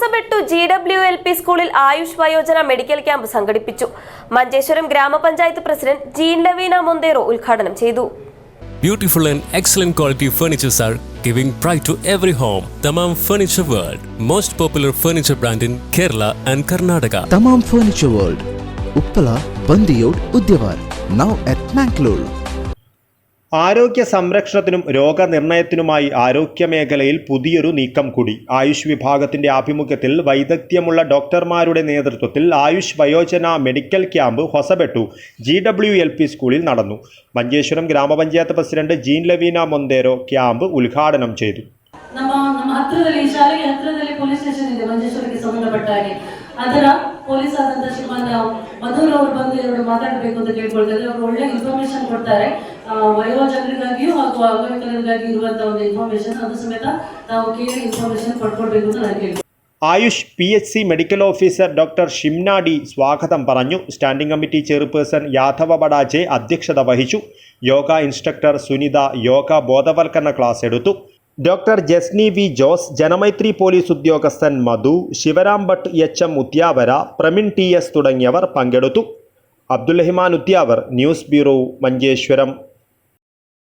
Hosabettu G W L P സ്കൂളിൽ ആയുഷ് വയോജന medical camp സംഘടിപ്പിച്ചു. മഞ്ചേശ്വരം ഗ്രാമപഞ്ചായത്ത് പ്രസിഡന്റ് ജീൻ ലവീന മൊന്തേറോ ഉദ്ഘാടനം ചെയ്തു. Beautiful and excellent quality furnitures are giving pride to every home Tamam furniture world most popular furniture brand in Kerala and Karnataka Tamam furniture world Uppala Bandiyod Udyavar now at Mangalore ആരോഗ്യ സംരക്ഷണത്തിനും രോഗനിർണയത്തിനുമായി ആരോഗ്യമേഖലയിൽ പുതിയൊരു നീക്കം കൂടി ആയുഷ് വിഭാഗത്തിന്റെ ആഭിമുഖ്യത്തിൽ വൈദഗ്ധ്യമുള്ള ഡോക്ടർമാരുടെ നേതൃത്വത്തിൽ ആയുഷ് വയോജന medical camp Hosabettu G W L P സ്കൂളിൽ നടന്നു മഞ്ചേശ്വരം ഗ്രാമപഞ്ചായത്ത് president gene Lavina Monteiro camp ഉദ്ഘാടനം ചെയ്തു ನಮ್ಮ ನಮ್ಮ ಹತ್ರದಲ್ಲಿ ಈ ಶಾಲೆಗೆ ಹತ್ರದಲ್ಲಿ ಪೊಲೀಸ್ ಸ್ಟೇಷನ್ ಇದೆ ಮಂಜೇಶ್ವರಕ್ಕೆ ಸಂಬಂಧಪಟ್ಟ ಹಾಗೆ ಅದರ ಪೊಲೀಸ್ ಆದಂತ ಶ್ರೀಮಾನ್ ಮಧುರ್ ಅವರು ಬಂದು ಎರಡು ಮಾತಾಡಬೇಕು ಅಂತ ಕೇಳ್ಕೊಳ್ತಾರೆ ಅವರು ಒಳ್ಳೆ ಇನ್ಫಾರ್ಮೇಶನ್ ಕೊಡ್ತಾರೆ ಆ, ವಯೋಜನರಿಗಾಗಿಯೂ ಹಾಗೂ ಅಂಗವಿಕಲರಿಗಾಗಿ ಇರುವಂತಹ ಒಂದು ಇನ್ಫಾರ್ಮೇಶನ್ ಅದು ಸಮೇತ ನಾವು ಕೇಳಿ ಇನ್ಫಾರ್ಮೇಶನ್ ಪಡ್ಕೊಳ್ಬೇಕು ಅಂತ ನಾನು ಕೇಳ್ತೀನಿ Ayush P H C medical officer doctor Shimna D സ്വാഗതം പറഞ്ഞു standing committee chairperson Yadava Badaje അധ്യക്ഷത വഹിച്ചു യോഗ ഇൻസ്ട്രക്ടർ സുനിത യോഗ ബോധവൽക്കരണ ക്ലാസ് എടുത്തു doctor Jasni V Jose Janamaithri police ഉദ്യോഗസ്ഥൻ Madhu Shivaram Bhat H M Uthyavara Pramin T S തുടങ്ങിയവർ പങ്കെടുത്തു Abdul Rahman Uthyavar news bureau Manjeshwaram